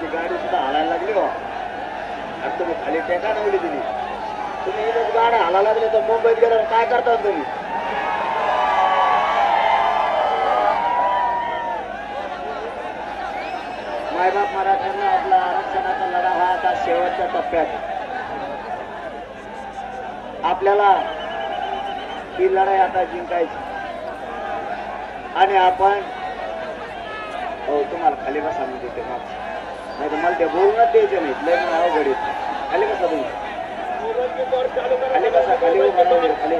तुमची गाडी सुद्धा हालायला लागली हो. आणि तुम्ही खाली टेका नवली दिली. तुम्ही इथं गाडी हालायला लागली तर मुंबईत गेल्यावर काय करता तुम्ही? मायबाप मराठ्यांना आपला आरक्षणाचा लढा हा आता शेवटच्या टप्प्यात. आपल्याला ही लढाई आता जिंकायची. आणि आपण हो तुम्हाला खाली बसा म्हणजे ते मागचं नाही तर मला ते बोलूनच द्यायचे नाहीत लय मला अवघड येत खाली बसा तुम्ही. आले कसा खाली उभा राहू दे, खाली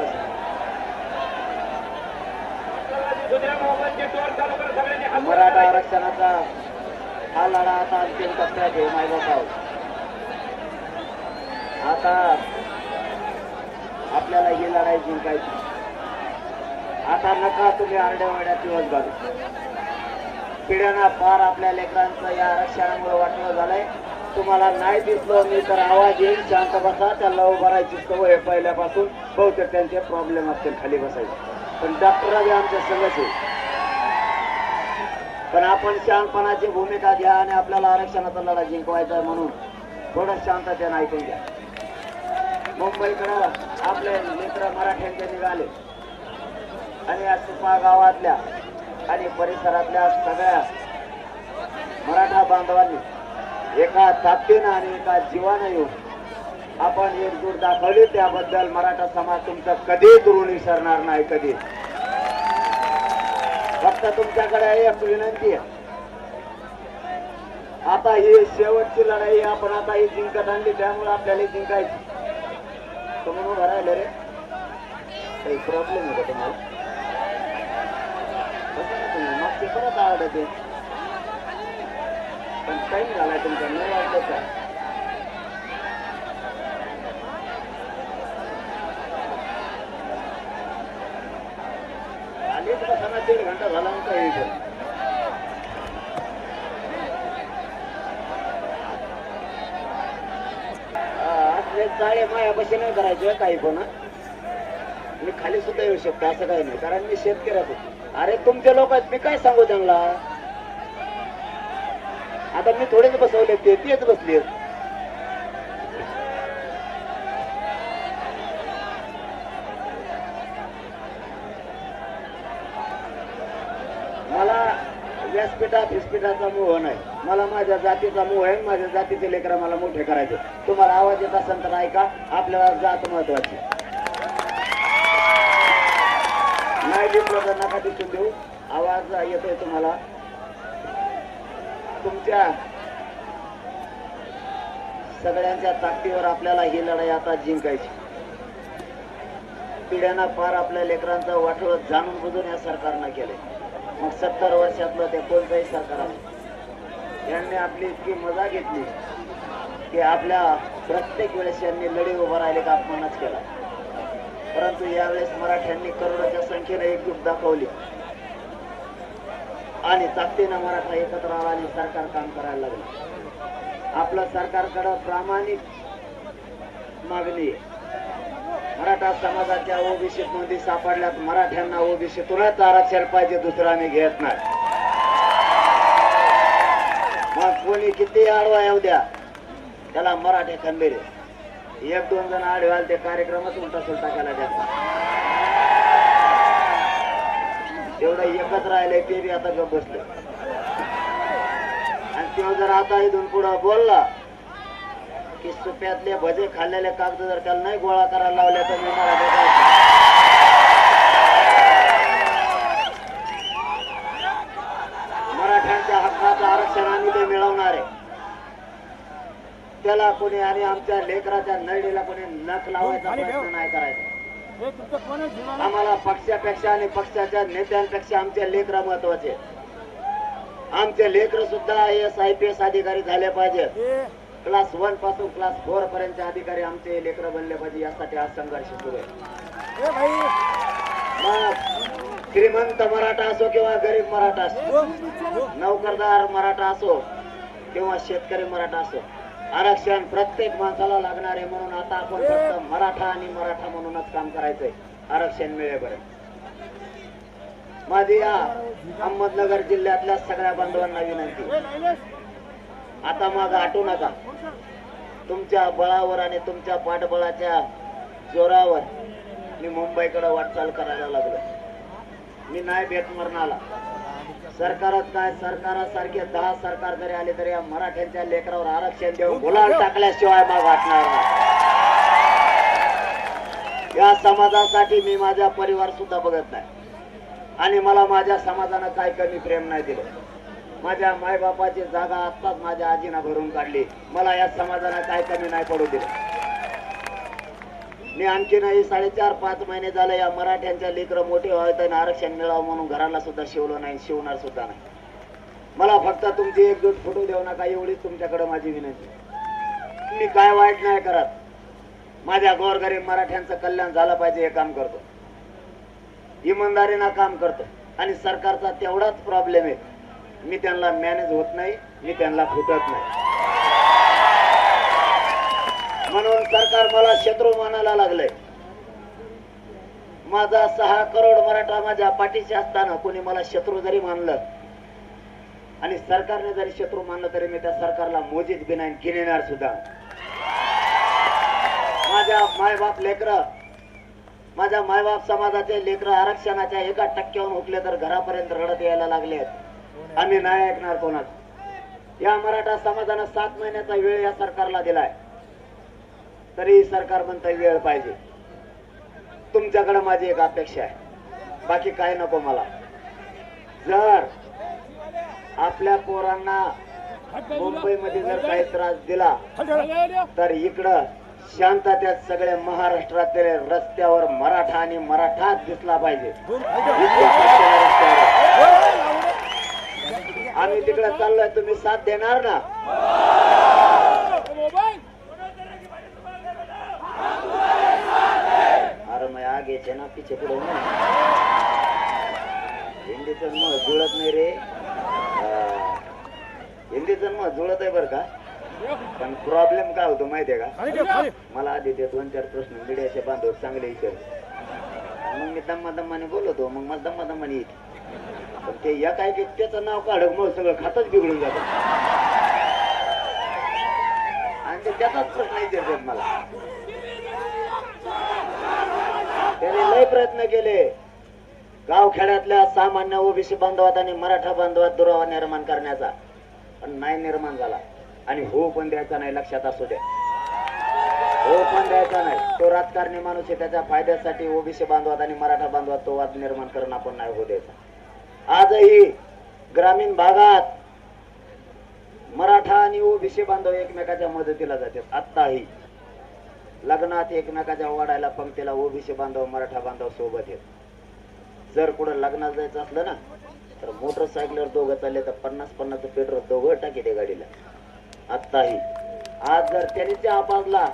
मराठा आरक्षणाचा हा लढा आता अंतिम टप्प्यात आहे मायबापाव आता आपल्याला ही लढाई जिंकायची. आता नका तुम्ही आरड्या वाड्यात दिवस घालू पिढ्यांना फार आपल्या लेकरांचं या आरक्षणामुळे वाटलं झालंय. तुम्हाला नाही दिसलो मी तर आवाज येईल शांत बसा त्याला उभारायची सवय पहिल्यापासून. बहुतेक त्यांचे प्रॉब्लेम असतील खाली बसायचे. पण डॉक्टर बी आमच्या संघच आहे. पण आपण शहाणपणाची भूमिका घ्या आणि आपल्याला आरक्षणाचा लढा जिंकवायचा आहे म्हणून. थोडं शांततेने ऐकून घ्या. मुंबईकडं आपले मित्र मराठ्यांचे निघाले. आणि या सुपा गावातल्या आणि परिसरातल्या सगळ्या मराठा बांधवांनी एका ताकदीनं आणि एका जीवानं येऊन आपण एकजूट दाखवली. त्याबद्दल मराठा समाज तुमचा कधीच ऋण विसरणार नाही कधी. फक्त तुमच्याकडे एक विनंती आहे. आता ही शेवटची लढाई आपण आता ही जिंकत आणली त्यामुळे आपल्याला जिंकायची. तुम्ही उभं राहिले रे. काही प्रॉब्लेम आहे का तुम्हाला? ना परत आवडते पण टाईम झालाय तुमचा नाही वाटलं का? आलीच बसा दीड घंटा झाला ना काही इथं. असले जाळे मायापाशी नाही करायचे हो काही पण मी खाली सुद्धा येऊ शकतो असं काही नाही. कारण मी शेतकऱ्याच अरे तुमचे लोक आहेत मी काय सांगू त्यांना? आता मी थोडेच बसवले ते तेच बसले. मला व्यासपीठात फिसपीठाचा मोह नाही. मला माझ्या जातीचा मोह आहे माझ्या जातीचे लेकर मला मोठे करायचे. तुम्हाला आवाज येत असेल तर ऐका आपल्याला जात महत्वाची. काय दिसलं नका दिसून देऊ आवाज येतोय तुम्हाला. तुमच्या सगळ्यांच्या ताकदीवर आपल्याला ही लढाई आता जिंकायची. पिढ्यांना फार आपल्या लेकरांचं वाटोळ जाणून बुजून या सरकारनं केलंय. मग सत्तर वर्षातलं ते कोणतंही सरकार असो यांनी आपली इतकी मजा घेतली की आपल्या प्रत्येक वेळेस यांनी लढी उभं राहिले का अपमानच केला. परंतु यावेळेस मराठ्यांनी करोडाच्या संख्येने एकजूट दाखवली. आणि ताकदीनं मराठा एकत्र आला आणि सरकार काम करायला लागलं. आपलं सरकारकडं प्रामाणिक मागणी मराठा समाजाच्या ओबीसी मध्ये सापडल्यात मराठ्यांना ओबीसीतूनच आरक्षण पाहिजे दुसरं आम्ही घेत नाही. मग कोणी किती आडवा येऊ द्या त्याला मराठे खंबीर आहे. एक दोन जण आडवाल ते कार्यक्रमच उलटा सुलटा केला त्याचा तेवढं एकच राहिलंय ते बी आता गप बसलं. आणि तो जर आता इथून पुढं बोलला की सुप्यातले भजे खाल्लेले कागद जर त्याला नाही गोळा करायला लावले तर मी मला भेटायचं. मराठ्यांच्या हक्काचं आरक्षण आम्ही ते मिळवणार आहे त्याला कोणी आणि आमच्या लेकराच्या नळीला कोणी नख लावायचा प्रयत्न नाही करायचा. आम्हाला पक्षापेक्षा आणि पक्षाच्या नेत्यांपेक्षा आमचे लेकर महत्त्वाचे. आमचे लेकर सुद्धा I S I P S अधिकारी झाले पाहिजेत क्लास वनपासून क्लास फोर पर्यंतचे अधिकारी आमचे लेकर बनले पाहिजे यासाठी हा संघर्ष सुरू आहे. श्रीमंत मराठा असो किंवा गरीब मराठा असो नोकरदार मराठा असो किंवा शेतकरी मराठा असो आरक्षण प्रत्येक माणसाला लागणार आहे म्हणून आता आपण फक्त मराठा आणि मराठा म्हणूनच काम करायचंय. आरक्षण मिळेपर्यंत. माझी या अहमदनगर जिल्ह्यातल्या सगळ्या बांधवांना विनंती. आता माग आटू नका. तुमच्या बळावर आणि तुमच्या पाठबळाच्या जोरावर मी मुंबईकडे वाटचाल करायला लागलो मी नाही भेट मरणाला सरकारात काय? सरकारासारखे दहा सरकार जरी आले तरी या मराठ्यांच्या लेकरावर आरक्षण देऊन गुलाल टाकल्याशिवाय मग वाटणार नाही. या समाजासाठी मी माझा परिवार सुद्धा बघत नाही. आणि मला माझ्या समाजानं काय कमी प्रेम नाही दिलं. माझ्या मायबापाची जागा आत्ताच माझ्या आजीनं भरून काढली. मला या समाजानं काय कमी नाही पडू दिलं. मी आणखीनही साडेचार पाच महिने झाले या मराठ्यांच्या लेकरं मोठे व्हावेत आणि आरक्षण मिळावं म्हणून घराला सुद्धा शिवलं नाही शिवणार सुद्धा नाही. मला फक्त तुमची एकजूट फोटो देऊ नका एवढीच तुमच्याकडे माझी विनंती. मी काय वाईट नाही करत. माझ्या गोरगरीब मराठ्यांचं कल्याण झालं पाहिजे हे काम करतो. इमानदारीनं काम करतो. आणि सरकारचा तेवढाच प्रॉब्लेम आहे. मी त्यांना मॅनेज होत नाही मी त्यांना फुटत नाही. म्हणून सरकार मला शत्रू मानायला लागलंय. माझा सहा करोड मराठा माझ्या पाठीशी असताना कोणी मला शत्रू जरी मानलं आणि सरकारने जरी शत्रू मानलं तरी मी त्या सरकारला मोजीत बी नाही सुद्धा. माझ्या मायबाप लेकर माझ्या मायबाप समाजाचे लेकर आरक्षणाच्या एका टक्क्यावर उठले तर घरापर्यंत रडत यायला लागले आम्ही नाही ऐकणार कोणाच. या मराठा समाजानं सात महिन्याचा वेळ या सरकारला दिलाय. तरी सरकार म्हणतं वेळ पाहिजे. तुमच्याकडे माझी एक अपेक्षा आहे. बाकी काय नको मला. जर आपल्या पोरांना मुंबईमध्ये जर काही त्रास दिला तर इकडं शांततेत सगळे महाराष्ट्रातील रस्त्यावर मराठा आणि मराठाच दिसला पाहिजे. आम्ही तिकडे चाललोय तुम्ही साथ देणार ना? मग आगे ना पिछे पुढे ना हिंदीचं मग जुळत नाही रे. हिंदीचं मग जुळत आहे बरं का? पण प्रॉब्लेम काय होतो माहितीये का? मला आधी ते दोन चार प्रश्न मीडियाचे बांधव चांगले विचार. मग मी दम्मा दम्माने बोलवतो मग मला दम्मा दम्माने येते. पण ते या काय की त्याचं नाव काढ मग सगळं खातच बिघडून जातं. आणि त्याचाच प्रश्न विचारतात मला. त्यांनी लय प्रयत्न केले. गावखेड्यातल्या सामान्य ओबीसी बांधवात आणि मराठा बांधवात दुरावा निर्माण करण्याचा. पण नाही निर्माण झाला. आणि हो पण द्यायचा नाही लक्षात असू द्या. हो पण द्यायचा नाही. तो राजकारणी माणूस आहे त्याच्या फायद्यासाठी ओबीसी बांधवात आणि मराठा बांधवात तो वाद निर्माण करणं आपण नाही होऊ द्यायचा. आजही ग्रामीण भागात मराठा आणि ओबीसी बांधव एकमेकाच्या मदतीला जातात. आत्ताही. लग्नात एकमेकाच्या वाढायला पंक्तीला ओबीसी बांधव मराठा बांधव सोबत येत. जर कुठं लग्नात जायचं असलं ना तर मोटरसायकलवर दोघं चालले तर पन्नास पन्नास पेट्रोल दोघं टाकी दे गाडीला. आत्ताही. आज जर त्याने चहा पाजला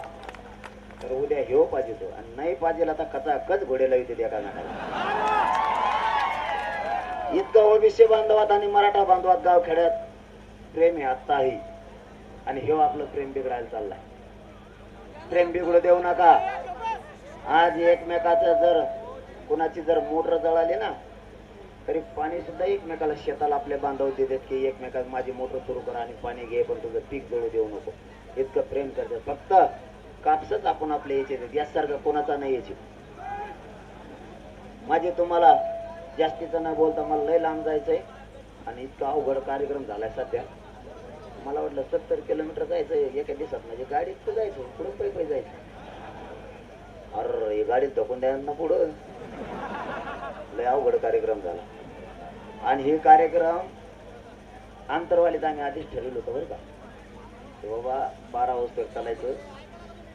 तर उद्या ह्यो पाहिजे तो आणि नाही पाहिजे आता कचाकच घोडेला येते त्या कानाला इतकं ओबीसी बांधवात आणि मराठा बांधवात गाव खेड्यात प्रेम आहे आत्ताही. आणि ह्यो आपलं प्रेम बिघडायला चाललाय. प्रेम बिघडू देऊ नका. आज एकमेकाचं जर कुणाची जर मोटर जळाली ना तरी पाणी सुद्धा एकमेकाला शेताला आपले बांधव देतात की एकमेकाला माझी मोटर सुरू करा आणि पाणी घे पण तुझं पीक जळू देऊ नको. इतकं प्रेम करतात. फक्त कापसच आपण आपले याचे देत यासारखं कोणाचा नाही याची माझे तुम्हाला जास्तीचं न बोलता मला लय लांब जायचंय. आणि इतका अवघड कार्यक्रम झालाय सध्या. मला वाटलं सत्तर किलोमीटर जायचंय. एका दिवसात म्हणजे गाडीत जायचं. पुढं गाडीत धकून द्यायला ना पुढं. लय अवघड कार्यक्रम झाला. आणि हे कार्यक्रम आंतरवालीत आम्ही आधीच ठरवलं होतं बरं का. बाबा बारा वाजता चालायचं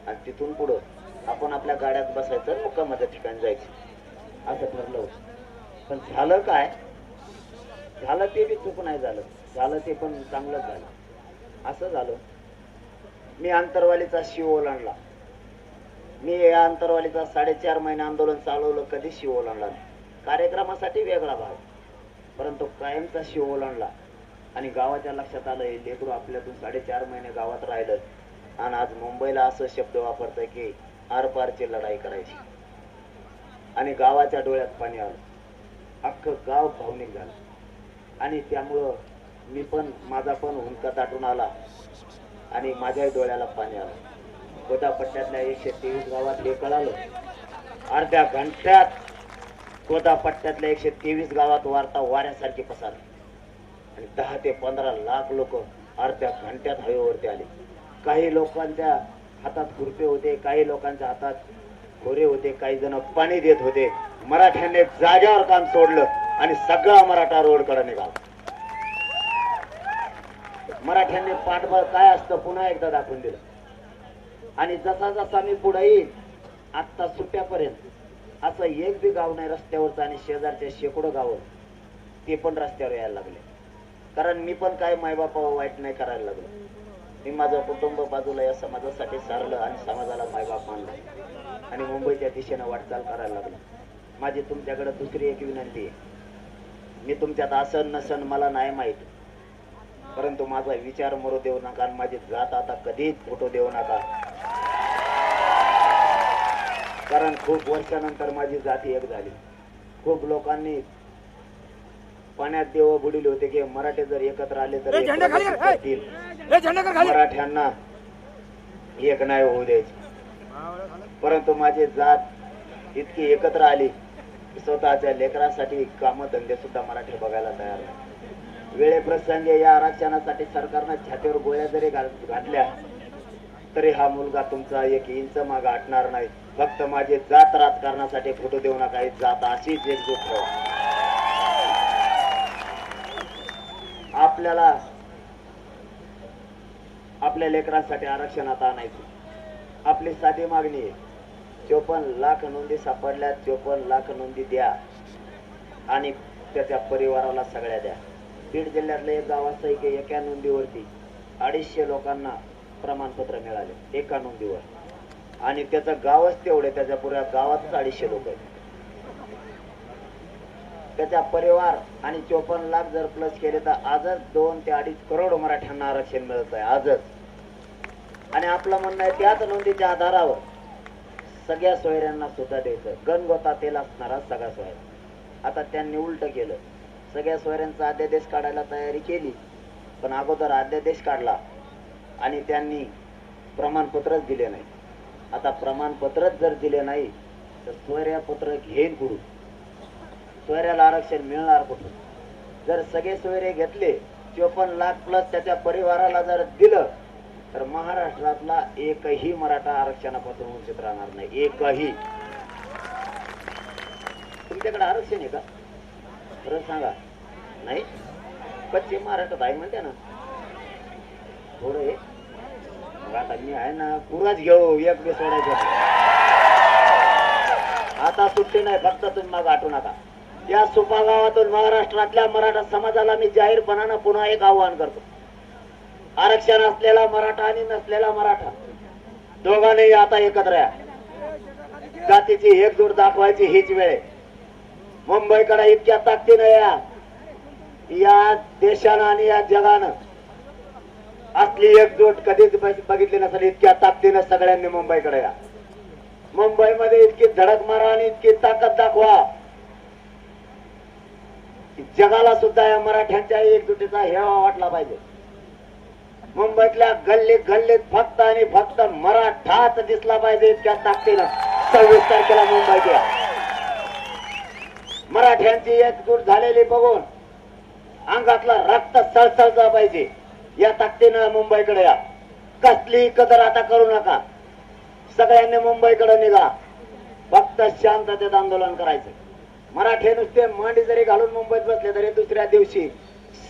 आणि तिथून पुढं आपण आपल्या गाड्यात बसायचं मुक्कामाच्या ठिकाणी जायचं. असं ठरलं होतं. पण झालं काय? झालं ते बी चूक नाही झालं. झालं ते पण चांगलंच झालं. असं झालं. मी आंतरवालीचा शिव ओलांडला मी या अंतरवालीचा साडेचार महिने आंदोलन चालवलं कधी शिव ओलांडला नाही. कार्यक्रमासाठी वेगळा भाग. परंतु कायमचा शिव ओलांडला. आणि गावाच्या लक्षात आलं हे लेकरू आपल्यातून साडेचार महिने गावात राहिलं आणि आज मुंबईला असं शब्द वापरतोय की आरपारची लढाई करायची. आणि गावाच्या डोळ्यात पाणी आलं. अख्खं गाव भावनिक झालं. आणि त्यामुळं मी पण माझा पण हुंका दाटून आला. आणि माझ्याही डोळ्याला पाणी आलं. गोदापट्ट्यातल्या एकशे तेवीस गावात हे कळालं. अर्ध्या घंट्यात गोदापट्ट्यातल्या एकशे तेवीस गावात वार्ता वाऱ्यासारखी पसरली. आणि दहा ते पंधरा लाख लोक अर्ध्या घंट्यात हवेवरती आले. काही लोकांच्या हातात खुरपे होते काही लोकांच्या हातात खोरे होते काही जण पाणी देत होते. मराठ्याने जाग्यावर काम सोडलं आणि सगळा मराठा रोडकडे निघाला. मराठ्यांनी पाठबळ काय असतं पुन्हा एकदा दाखवून दिलं. आणि जसा जसा मी पुढे येईल आत्ता सुट्ट्यापर्यंत असं एक बी गाव नाही रस्त्यावरचं आणि शेजारच्या शेकडो गाव ते पण रस्त्यावर यायला लागले. कारण मी पण काय मायबापा वाईट नाही करायला लागलो. मी माझं कुटुंब बाजूला या समाजासाठी सारलं आणि समाजाला मायबाप मानलं. आणि मुंबईच्या दिशेनं वाटचाल करायला लागलो. माझी तुमच्याकडे दुसरी एक विनंती आहे. मी तुमच्यात असन नसन मला नाही माहीत. परंतु माझा विचार मरू देऊ नका आणि माझी जात आता कधीच फोटो देऊ नका. कारण खूप वर्षानंतर माझी जाती एक झाली. खूप लोकांनी पाण्यात देव बुडिले होते की मराठे जर एकत्र आले तर मराठ्यांना एक नाही होऊ द्यायची. परंतु माझी जात इतकी एकत्र आली की स्वतःच्या लेकरासाठी काम धंदे सुद्धा मराठी बघायला तयार नाही. वेळे प्रसंगी या आरक्षणासाठी सरकारनं छातीवर गोळ्या जरी घाल- घातल्या तरी हा मुलगा तुमचा एक इंच माग आटणार नाही. फक्त माझे जात राजकारणासाठी फोटो देऊ नका जात अशीच एकजूट ठेवा आपल्याला आपल्या लेकरांसाठी आरक्षण आता आणायचं. आपली साधी मागणी आहे चोपन्न लाख नोंदी सापडल्या चोपन्न लाख नोंदी द्या. आणि त्याच्या परिवाराला सगळ्या द्या. बीड जिल्ह्यातलं एक गाव असं आहे की एका नोंदीवरती अडीचशे लोकांना प्रमाणपत्र मिळाले एका नोंदीवर. आणि त्याचं गावच तेवढे त्याच्या पुऱ्या गावातच अडीचशे लोक आहेत. त्याचा परिवार आणि चोपन्न लाख जर प्लस केले तर आजच दोन ते अडीच करोड मराठ्यांना आरक्षण मिळत आहे. आजच. आणि आपलं म्हणणं आहे त्याच नोंदीच्या आधारावर सगळ्या सोयऱ्यांना सुद्धा द्यायचं. गणगोता तेल असणारा सगळा सोयरा. आता त्यांनी उलट केलं. सगळ्या सोयऱ्यांचा अध्यादेश काढायला तयारी केली. पण अगोदर अध्यादेश काढला आणि त्यांनी प्रमाणपत्रच दिले नाही. आता प्रमाणपत्रच जर दिले नाही तर सोयऱ्यापत्र घेईन कुठून? सोयऱ्याला आरक्षण मिळणार कुठून? जर सगळे सोयरे घेतले चोपन्न लाख प्लस त्याच्या परिवाराला जर दिलं तर महाराष्ट्रातला एकही मराठा आरक्षणापासून वंचित राहणार नाही. एकही. तुमच्याकडे आरक्षण आहे का? खरं सांगा. नाही? पश्चिम महाराष्ट्रात आहे म्हणते ना. थोडं हे. आता मी आहे ना पुराच घेऊ एक बी सोडायचं आता सुट्टी नाही फक्त तुम्ही मग आठवू नका. या सुपा गावातून महाराष्ट्रातल्या मराठा समाजाला मी जाहीरपणानं पुन्हा एक आवाहन करतो. आरक्षण असलेला मराठा आणि नसलेला मराठा दोघांनी आता एकत्र या. जातीची एकजूट दाखवायची हीच वेळ मुंबईकडे इतक्या ताकदीनं या. या देशानं आणि या जगानं असली एकजूट कधीच बघितली नसेल इतक्या ताकदीनं सगळ्यांनी मुंबईकडे या. मुंबईमध्ये इतकी धडक मारा आणि इतकी ताकद दाखवा. जगाला सुद्धा या मराठ्यांच्या एकजुटीचा हेवा वाटला पाहिजे. मुंबईतल्या गल्ली गल्लीत फक्त आणि फक्त मराठाच दिसला पाहिजे इतक्या ताकदीनं. सव्वीस तारखेला मुंबईत या. मराठ्यांची एकजूट झालेली बघून अंगातला रक्त सळसळचा पाहिजे. या ताकदीनं मुंबईकडे या. कसली कदर आता करू नका. सगळ्यांनी मुंबईकडे निघा. फक्त शांततेत आंदोलन करायचं. मराठे नुसते मांडी जरी घालून मुंबईत बसले तरी दुसऱ्या दिवशी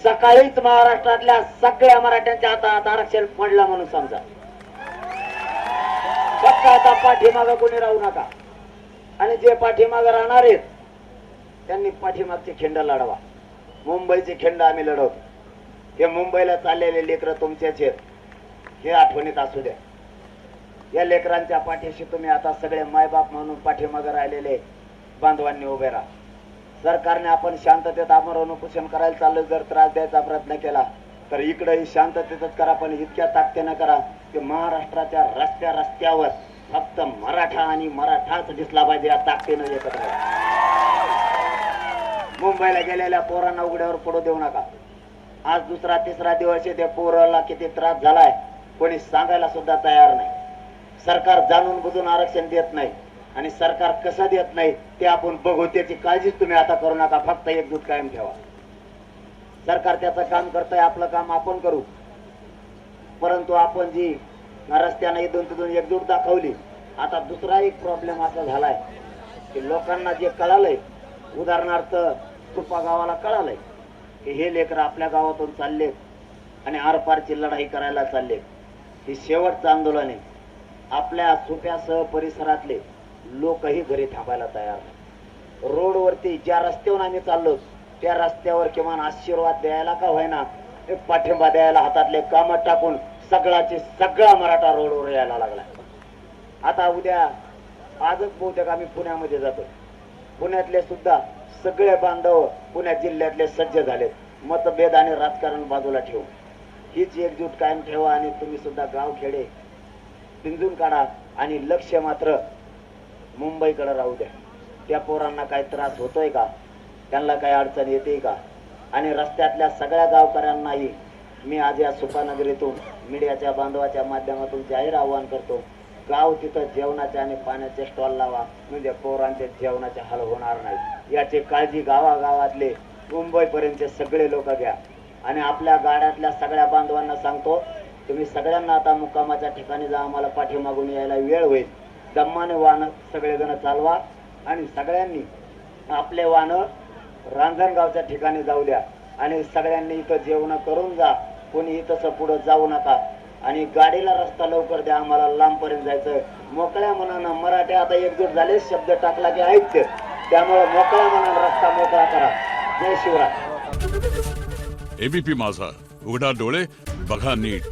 सकाळीच महाराष्ट्रातल्या सगळ्या मराठ्यांच्या हातात आरक्षण पडलं म्हणून समजा. फक्त आता पाठीमागं कोणी राहू नका. आणि जे पाठीमागं राहणार आहेत त्यांनी पाठीमागची खिंड लढवा. मुंबईची खिंड आम्ही लढवतो. हे मुंबईला चाललेले लेकरं तुमचेच आहेत. हे आठवणीत असू द्या. या लेकरांच्या पाठीशी तुम्ही आता सगळे मायबाप म्हणून पाठीमागे राहिलेले बांधवांनी उभे राहा. सरकारने आपण शांततेत आमरण उपोषण करायला चाललो जर त्रास द्यायचा प्रयत्न केला तर इकडंही शांततेतच करा पण इतक्या ताकदीनं करा की महाराष्ट्राच्या रस्त्या रस्त्यावर फक्त मराठा आणि मराठाच दिसला पाहिजे या ताकदीनं एकत्र. या. मुंबईला गेलेल्या पोरांना उघड्यावर पडू देऊ नका. आज दुसरा तिसरा दिवस आहे त्या पोराला किती त्रास झालाय कोणी सांगायला सुद्धा तयार नाही. सरकार जाणून बुजून आरक्षण देत नाही आणि सरकार कसं देत नाही ते आपण बघू त्याची काळजीच तुम्ही आता करू नका फक्त एक दूध कायम ठेवा. सरकार त्याचं काम करतंय आपलं काम आपण करू. परंतु आपण जी रस्त्याने इथून तिथून एकजूट दाखवली आता दुसरा एक प्रॉब्लेम असा झालाय की लोकांना जे कळालंय उदाहरणार्थ तुपा गावाला कळालंय. की हे लेकर आपल्या गावातून चालले आणि आरपारची लढाई करायला चालले ही शेवटचं आंदोलन आहे. आपल्या सोप्यासह परिसरातले लोकही घरी थांबायला तयार नाही रोडवरती ज्या रस्त्यावर आम्ही चाललो त्या रस्त्यावर किमान आशीर्वाद द्यायला का होईना एक पाठिंबा द्यायला हातातले काम टाकून सगळाचे सगळा मराठा रोडवर यायला लागला. आता उद्या आजच बहुतेक आम्ही पुण्यामध्ये जातो पुण्यातले सुद्धा सगळे बांधव पुण्या जिल्ह्यातले सज्ज झालेत. मतभेद आणि राजकारण बाजूला ठेवू हीच एकजूट कायम ठेवा आणि तुम्ही सुद्धा गाव खेडे. पिंजून काढा आणि लक्ष मात्र मुंबईकडे राहू द्या. त्या पोरांना काही त्रास होतोय का? त्यांना काही अडचण येते का? आणि रस्त्यातल्या सगळ्या गावकऱ्यांनाही मी आज या सुपानगरीतून मीडियाच्या बांधवाच्या माध्यमातून जाहीर आवाहन करतो. गाव तिथं जेवणाचे आणि पाण्याचे स्टॉल लावा. म्हणजे पोरांचे जेवणाचे हाल होणार नाही. याची काळजी गावागावातले मुंबईपर्यंतचे सगळे लोक घ्या. आणि आपल्या गाड्यातल्या सगळ्या बांधवांना सांगतो तुम्ही सगळ्यांना आता मुक्कामाच्या ठिकाणी जा आम्हाला पाठीमागून यायला वेळ होईल. दम्माने वाहनं सगळेजण चालवा आणि सगळ्यांनी आपले वाहनं रांजणगावच्या ठिकाणी जाऊ द्या. आणि सगळ्यांनी इथं जेवण करून जा. कोणी इथंच पुढं जाऊ नका. आणि गाडीला रस्ता लवकर द्या आम्हाला लांबपर्यंत जायचं मोकळ्या मनानं मराठी आता एकजूट झाले शब्द टाकला की ऐकते त्यामुळे मोकळ्या मनानं रस्ता मोकळा करा. जय शिवराय. एबीपी माझा. उघडा डोळे बघा नीट.